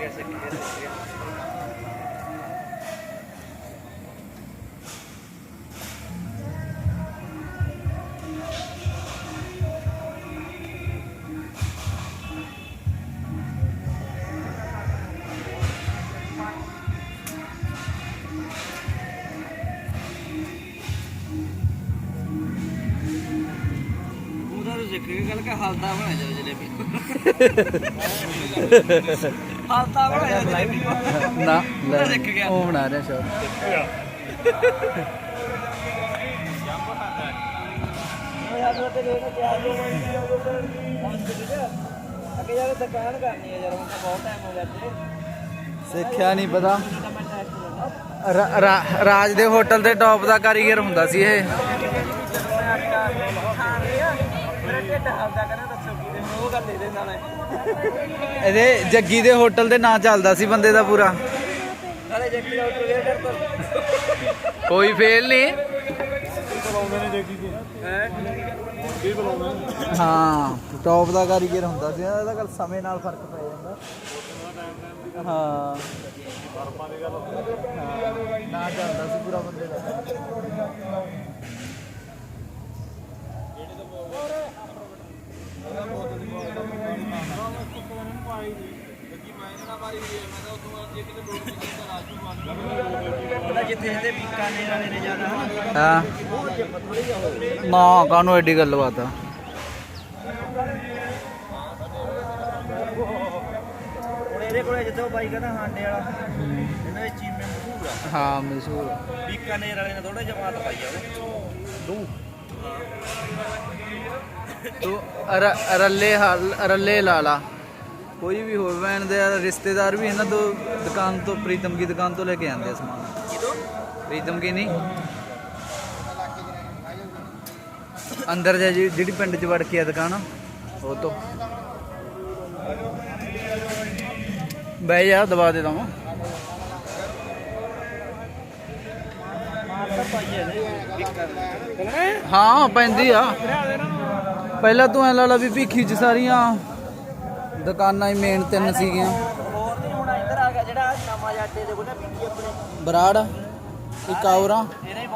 Yes, yes, yes. ਜੇ ਕੀ ਗੱਲ ਕਾ ਹਾਲਦਾ ਬਣਾ ਜਾ ਜਲੇਬੀ ਹਲਦਾ ਬਣਾ ਜਾ ਜਲੇਬੀ ਨਾ ਲੈ ਸਿੱਖ ਗਿਆ। ਉਹ ਬਣਾ ਰਿਹਾ ਸ਼ਾਟ ਅੱਗੇ ਜਾ ਕੇ ਦੁਕਾਨ ਕਰਨੀ ਹੈ ਯਾਰ ਹੁਣ ਤਾਂ ਬਹੁਤ ਟਾਈਮ ਹੋ ਗਿਆ ਤੇ ਸਿੱਖਿਆ ਨਹੀਂ ਪਤਾ। ਰਾ- ਰਾ- ਰਾਜ ਦੇ ਹੋਟਲ ਤੇ ਟੌਪ ਦਾ ਕਾਰੀਗਰ ਹੁੰਦਾ ਸੀ ਇਹ। ਢਿੱਡ ਹਲਦਾ ਕਹਿੰਦਾ ਦੱਸੋ ਕੀ ਦੇ ਉਹ ਗੱਲ ਦੇ ਦੇਣਾ ਮੈਂ ਇਹਦੇ ਜੱਗੀ ਦੇ ਹੋਟਲ ਦੇ ਨਾਂ ਚੱਲਦਾ ਸੀ ਬੰਦੇ ਦਾ ਪੂਰਾ। ਨਾਲੇ ਜੱਗੀ ਦਾ ਉੱਤਰ ਗਿਆ ਕਰ ਕੋਈ ਫੇਲ ਨਹੀਂ। ਹੈ ਹਾਂ ਟੌਪ ਦਾ ਕਾਰੀਗਰ ਹੁੰਦਾ ਸੀ ਇਹਦਾ ਗੱਲ ਸਮੇਂ ਨਾਲ ਫ਼ਰਕ ਪੈ ਜਾਂਦਾ। ਹਾਂ ਨਾ ਚੱਲਦਾ ਸੀ ਪੂਰਾ ਬੰਦੇ ਦਾ ਪਤਾ ਜਿੱਥੇ ਇਹਦੇ ਬੀਕਾਨੇਰ ਵਾਲੇ ਨੇ ਜ਼ਿਆਦਾ ਹਨਾ ਹਾਂ। ਉਹ ਨਾ ਕਾਨੂੰ ਐਡੀ ਗੱਲ ਬਾਤ ਆ? ਇਹਦੇ ਕੋਲੇ ਜਿੱਥੇ ਉਹ ਬਾਈ ਕਹਿੰਦਾ ਹਾਂਡੇ ਵਾਲਾ ਇਹਨਾਂ ਦੇ ਚੀਮੇ ਮਸ਼ਹੂਰ ਆ। ਹਾਂ ਮਸ਼ਹੂਰ ਬੀਕਾਨੇਰ ਵਾਲੇ ਨੇ ਥੋੜਾ ਜਮਾਤ ਪਾਈ ਆ ਉਹਨੇ ਤੂੰ ਰ- ਰੱਲੇ ਹਾਲ ਰੱਲੇ ਲਾਲਾ। ਕੋਈ ਵੀ ਹੋਵੇ ਭੈਣ ਦੇ ਰਿਸ਼ਤੇਦਾਰ ਵੀ ਇਹਨਾਂ ਤੋਂ ਦੁਕਾਨ ਤੋਂ ਪ੍ਰੀਤਮ ਕੀ ਦੁਕਾਨ ਤੋਂ ਲੈ ਕੇ ਆਉਂਦੇ ਆ ਸਮਾਨ। ਕਿਦੋਂ? ਪ੍ਰੀਤਮ ਕੀ ਨਹੀਂ? ਅੰਦਰ ਜਾ ਜੀ- ਜਿਹੜੀ ਪਿੰਡ ਚ ਵੜ ਕੇ ਆ ਦੁਕਾਨ ਉਹ ਤੋਂ। ਬਹਿ ਜਾ ਦਬਾ ਦੇ ਦਵਾਂ ਹਾਂ ਪੈਂਦੀ ਆ। ਪਹਿਲਾਂ ਤੂੰ ਐ ਲਾ ਲਾ ਵੀ ਭੀਖੀ ਚ ਸਾਰੀਆਂ। ਦੁਕਾਨਾਂ ਹੀ ਮੇਨ ਤਿੰਨ ਸੀਗੀਆਂ। ਹੋਰ ਨਹੀਂ ਹੁਣ ਇੱਧਰ ਆ ਗਿਆ ਜਿਹੜਾ ਨਵਾਂ ਜਾਟੇ ਦੇ ਕੋਲ ਨਾ ਬੀਕੀ ਆਪਣੇ। ਬਰਾੜ ਇੱਕ ਇਹਨੇ